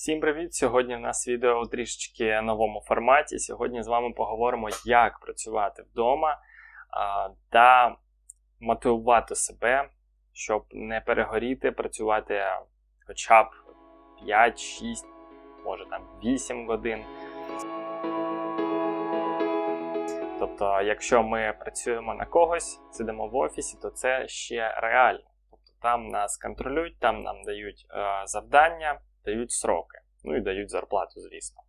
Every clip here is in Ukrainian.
Всім привіт! Сьогодні в нас відео у трішечки новому форматі. Сьогодні з вами поговоримо, як працювати вдома та мотивувати себе, щоб не перегоріти, працювати хоча б 5-6, може там 8 годин. Тобто, якщо ми працюємо на когось, сидимо в офісі, то це ще реально. Тобто там нас контролюють, там нам дають е, завдання дають сроки, ну і дають зарплату, звісно.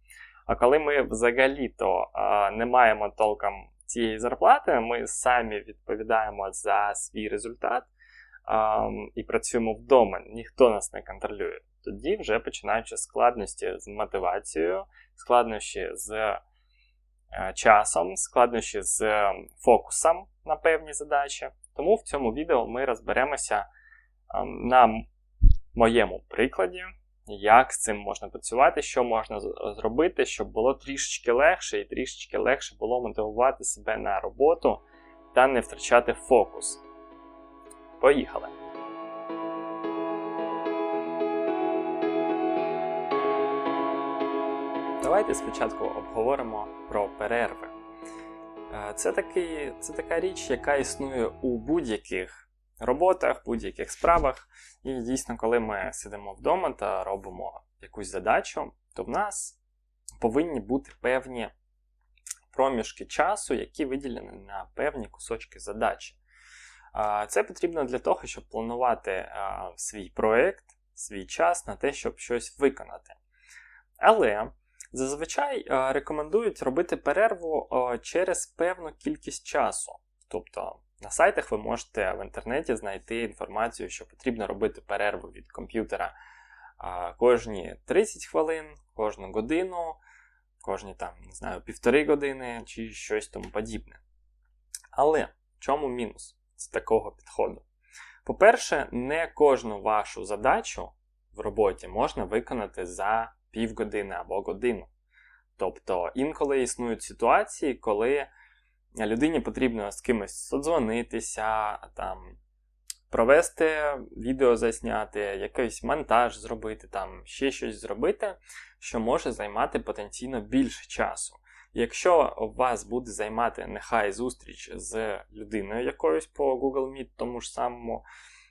А коли ми взагалі-то а, не маємо толком цієї зарплати, ми самі відповідаємо за свій результат а, і працюємо вдома, ніхто нас не контролює. Тоді вже починаються складності з мотивацією, складнощі з е, часом, складнощі з фокусом на певні задачі. Тому в цьому відео ми розберемося на моєму прикладі як з цим можна працювати, що можна зробити, щоб було трішечки легше і трішечки легше було мотивувати себе на роботу та не втрачати фокус. Поїхали! Давайте спочатку обговоримо про перерви. Е, це такий, це така річ, яка існує у будь-яких роботах, будь-яких справах. І дійсно, коли ми сидимо вдома та робимо якусь задачу, то в нас повинні бути певні проміжки часу, які виділені на певні кусочки задачі. Це потрібно для того, щоб планувати свій проєкт, свій час на те, щоб щось виконати. Але зазвичай рекомендують робити перерву через певну кількість часу. Тобто на сайтах ви можете в інтернеті знайти інформацію, що потрібно робити перерву від комп'ютера кожні 30 хвилин, кожну годину, кожні там, не знаю, півтори години чи щось тому подібне. Але в чому мінус з такого підходу? По-перше, не кожну вашу задачу в роботі можна виконати за півгодини або годину. Тобто інколи існують ситуації, коли людині потрібно з кимось содзвонитися, там, провести відео засняти, якийсь монтаж зробити, там, ще щось зробити, що може займати потенційно більше часу. Якщо вас буде займати нехай зустріч з людиною якоюсь по Google Meet, тому ж самому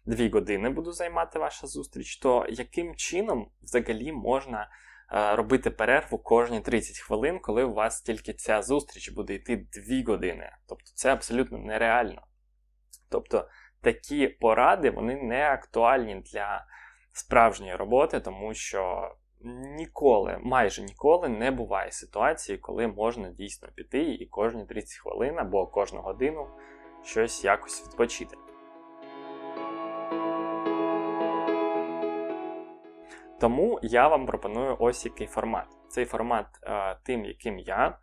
дві години буде займати ваша зустріч, то яким чином взагалі можна робити перерву кожні 30 хвилин, коли у вас тільки ця зустріч буде йти 2 години. Тобто це абсолютно нереально. Тобто такі поради вони не актуальні для справжньої роботи, тому що ніколи, майже ніколи не буває ситуації, коли можна дійсно піти і кожні 30 хвилин або кожну годину щось якось відпочити. Тому я вам пропоную ось який формат. Цей формат е, тим, яким я,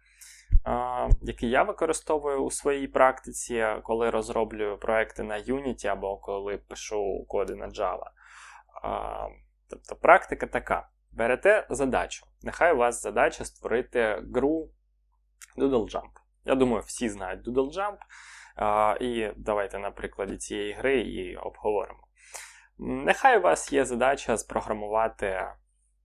е, який я використовую у своїй практиці, коли розроблюю проекти на Unity або коли пишу коди на Java. Е, тобто практика така: берете задачу. Нехай у вас задача створити гру Doodle Jump. Я думаю, всі знають Doodle Jump. І давайте на прикладі цієї гри і обговоримо. Нехай у вас є задача спрограмувати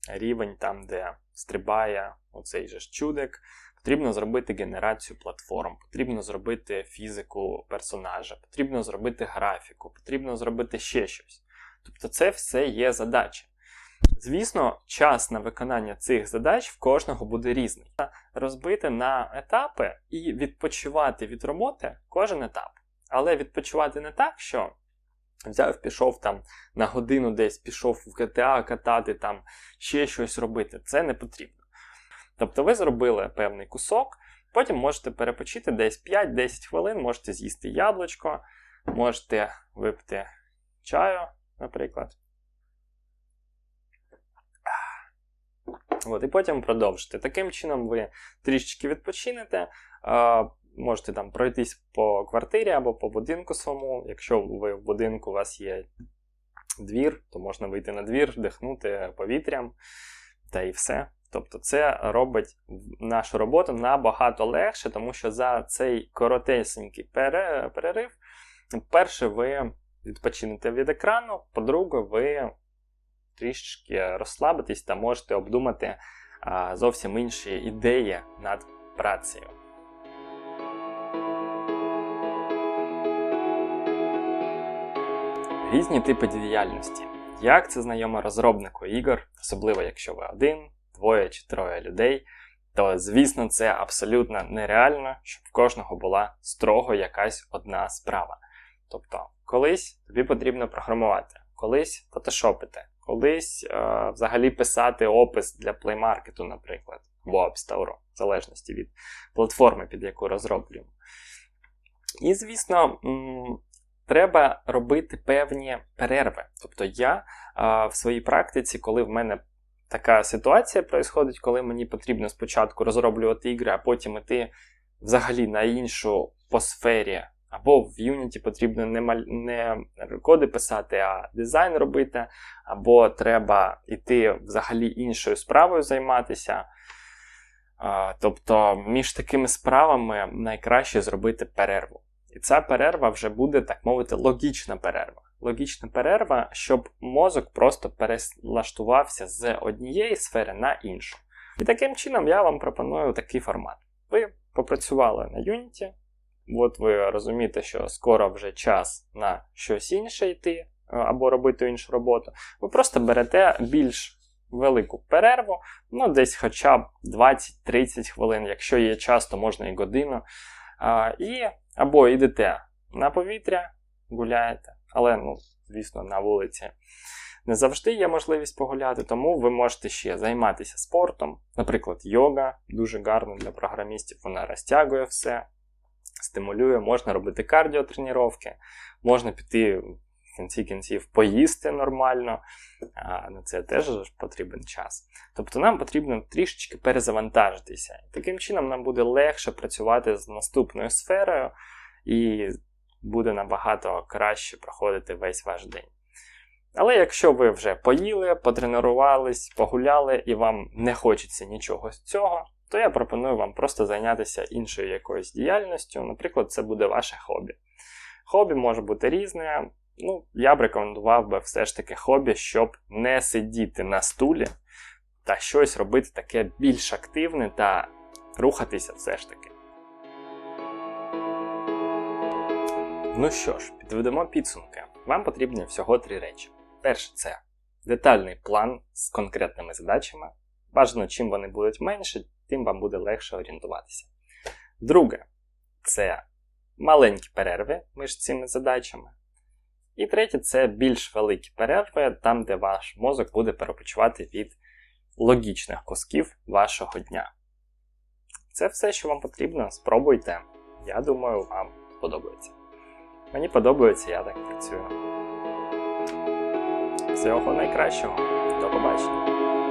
рівень там, де стрибає оцей же чудик. Потрібно зробити генерацію платформ, потрібно зробити фізику персонажа, потрібно зробити графіку, потрібно зробити ще щось. Тобто це все є задача. Звісно, час на виконання цих задач в кожного буде різний. Розбити на етапи і відпочивати від роботи кожен етап. Але відпочивати не так, що Взяв, пішов там на годину десь, пішов в GTA катати, там ще щось робити. Це не потрібно. Тобто ви зробили певний кусок, потім можете перепочити десь 5-10 хвилин, можете з'їсти яблучко, можете випити чаю, наприклад. От, І потім продовжите. Таким чином, ви трішечки відпочинете можете там пройтись по квартирі або по будинку своєму. Якщо ви в будинку у вас є двір, то можна вийти на двір, вдихнути повітрям та і все. Тобто це робить нашу роботу набагато легше, тому що за цей коротесенький перерив, перше, ви відпочинете від екрану, по-друге, ви трішки розслабитись та можете обдумати зовсім інші ідеї над працею. Різні типи діяльності. Як це знайомо розробнику ігор, особливо якщо ви один, двоє чи троє людей, то звісно це абсолютно нереально, щоб в кожного була строго якась одна справа. Тобто, колись тобі потрібно програмувати, колись фотошопити, колись е, взагалі писати опис для плеймаркету, наприклад, або App в залежності від платформи, під яку розроблюємо. І, звісно, треба робити певні перерви. Тобто, я е, в своїй практиці, коли в мене така ситуація происходить, коли мені потрібно спочатку розроблювати ігри, а потім іти взагалі на іншу по сфері. Або в Unity потрібно не маль... не коди писати, а дизайн робити, або треба йти взагалі іншою справою займатися. Тобто між такими справами найкраще зробити перерву. І ця перерва вже буде, так мовити, логічна перерва. Логічна перерва, щоб мозок просто перелаштувався з однієї сфери на іншу. І таким чином я вам пропоную такий формат. Ви попрацювали на Unity, от ви розумієте, що скоро вже час на щось інше йти або робити іншу роботу. Ви просто берете більш велику перерву, ну десь хоча б 20-30 хвилин, якщо є час, то можна і годину. І або йдете на повітря, гуляєте, але, ну, звісно, на вулиці не завжди є можливість погуляти, тому ви можете ще займатися спортом. Наприклад, йога дуже гарна для програмістів, вона розтягує все, стимулює, можна робити кардіотренування, можна піти в кінці кінців поїсти нормально, а на це теж потрібен час. Тобто нам потрібно трішечки перезавантажитися. Таким чином нам буде легше працювати з наступною сферою і буде набагато краще проходити весь ваш день. Але якщо ви вже поїли, потренувались, погуляли і вам не хочеться нічого з цього, то я пропоную вам просто зайнятися іншою якоюсь діяльністю. Наприклад, це буде ваше хобі. Хобі може бути різне. Ну, я б рекомендував би все ж таки хобі, щоб не сидіти на стулі та щось робити таке більш активне та рухатися все ж таки. Ну що ж, підведемо підсумки. Вам потрібні всього три речі. Перше, це детальний план з конкретними задачами. Бажано, чим вони будуть менше, тим вам буде легше орієнтуватися. Друге, це маленькі перерви між цими задачами. І третє це більш великі перерви, там, де ваш мозок буде перепочивати від логічних кусків вашого дня. Це все, що вам потрібно, спробуйте. Я думаю, вам сподобається. Мені подобається, я так працюю. Всього найкращого. До побачення.